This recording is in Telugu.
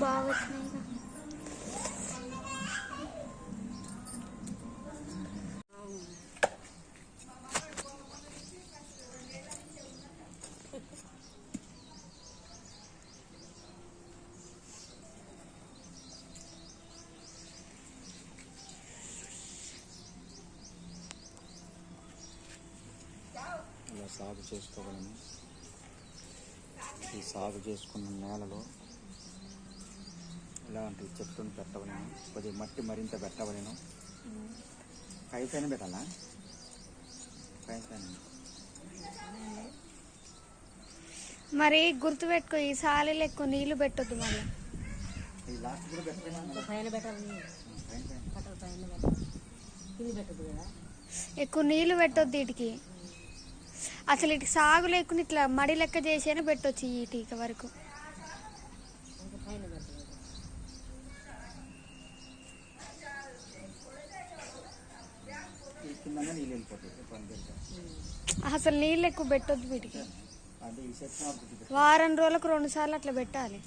बाबा मैं సాగు చేసుకోగలను ఈ సాగు చేసుకున్న నేలలో ఇలాంటి చెట్టును పెట్టవలను కొద్దిగా మట్టి మరింత పెట్టవలను. పై పైన పెట్టాలా? పై పైన మరి గుర్తు పెట్టుకో ఈ సాలీలు ఎక్కువ నీళ్ళు పెట్టొద్దు మళ్ళీ. ఎక్కువ నీళ్ళు పెట్టొద్దు వీటికి. అసలు ఇటు సాగు లేకుండా ఇట్లా మడి లెక్క చేసేనే పెట్టొచ్చు ఈ టీక వరకు. అసలు నీళ్ళు ఎక్కువ పెట్టొద్దు వీటికి. వారం రోజులకు రెండు సార్లు అట్లా పెట్టాలి.